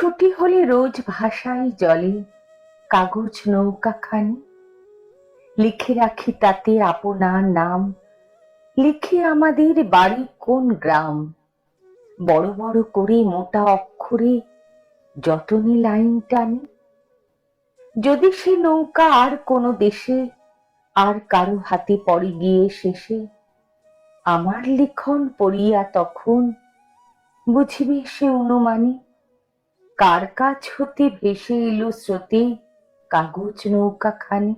ছুটি হলে রোজ ভাষায় জলে কাগজ নৌকা খানি। লিখে রাখি তাতে আপনার নাম। লিখে আমাদের বাড়ি কোন গ্রাম। বড় বড় করে মোটা অক্ষরে যতনি লাইন টানি। যদি সে নৌকা আর কোনো দেশে আর কারও হাতে পড়ে গিয়ে শেষে আমার লিখন পড়িয়া তখন বুঝিবে সে অনুমানে কার কাছ হতে ভেসে এলো স্রোতে? কাগজ নৌকা খানি।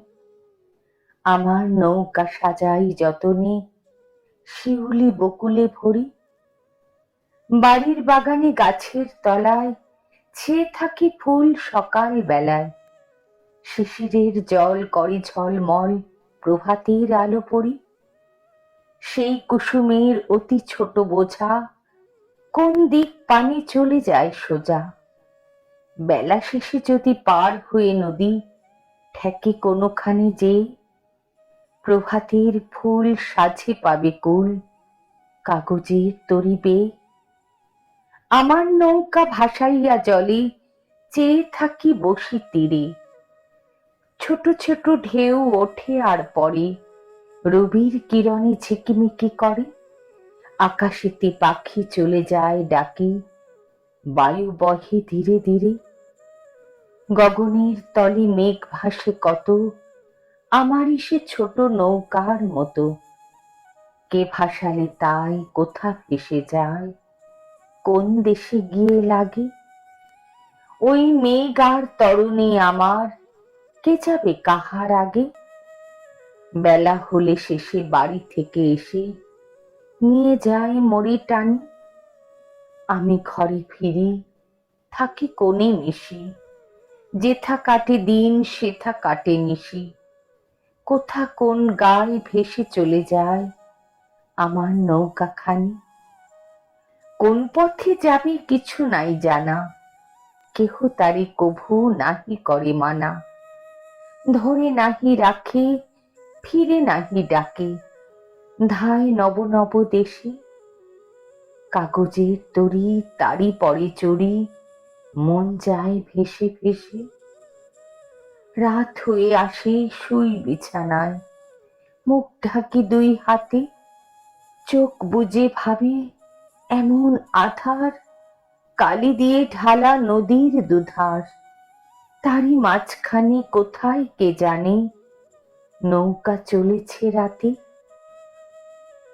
আমার নৌকা সাজাই যতনে, শিউলি বকুলে ভরি। বাড়ির বাগানে গাছের তলায় ছেয়ে থাকি ফুল সকাল বেলায়। শিশিরের জল করে ঝলমল প্রভাতের আলো পড়ি সেই কুসুমের অতি ছোট বোঝা কোন দিক পানে চলে যায় সোজা? বেলা শেষে যদি পার হয়ে নদী ঠেকে কোনোখানে যে, প্রভাতের ফুল সাজে পাবে কুল, কাগজের তরিবে। আমার নৌকা ভাসাইয়া জলে, চেয়ে থাকি বসি তীরে। ছোট ছোট ঢেউ ওঠে আর পরে রবির কিরণে ঝিকিমিকি করে। আকাশেতে পাখি চলে যায় ডাকে, বায়ু বহে ধীরে ধীরে। গগনের তলে মেঘ ভাসে কত? আমারই সে ছোট নৌকার মতো। কে ভাসালে তাই, কোথা ভেসে যায়? কোন দেশে গিয়ে লাগে? ওই মেঘ আর তরুণী আমার কে যাবে কাহার আগে? বেলা হলে শেষে বাড়ি থেকে এসে নিয়ে যায় মরি টানি। আমি ঘরে ফিরি, থাকি কোণে মিশি। যেথা কাটে দিন, সেথা কাটে নিশি। কোথা কোন গায়ে ভেসে চলে যায়, আমার নৌকা খানি কোন পথে যাবে কিছু নাই জানা, কেহ তারি কভু নাহি করে মানা। ধরে নাহি রাখে, ফিরে নাহি ডাকে, ধায় নব নব দেশে। কাগজের তরি, তারি পরে চড়ি মন যায় ভেসে ভেসে। রাত হয়ে আসে শুই বিছানায়। মুখ ঢাকি দুই হাতে। চোখ বুজে ভাবে, এমন আধার? কালি দিয়ে ঢালা নদীর দুধার। তারই মাঝখানে কোথায় কে জানে? নৌকা চলেছে রাতে।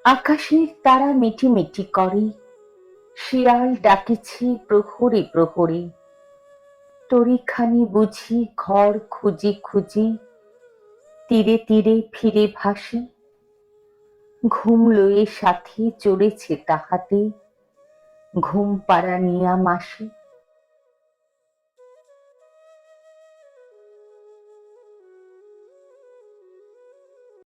আকাশের তারা মিটি মিটি করে। শিয়াল ডাকিছি, প্রহরে প্রহরে। তরিখানি বুঝি, ঘর খুঁজি খুঁজি। তীরে তীরে ফিরে ভাসি। ঘুম লয়ে সাথে চড়েছে তাহাতে। ঘুম পাড়া নিয়া মাসি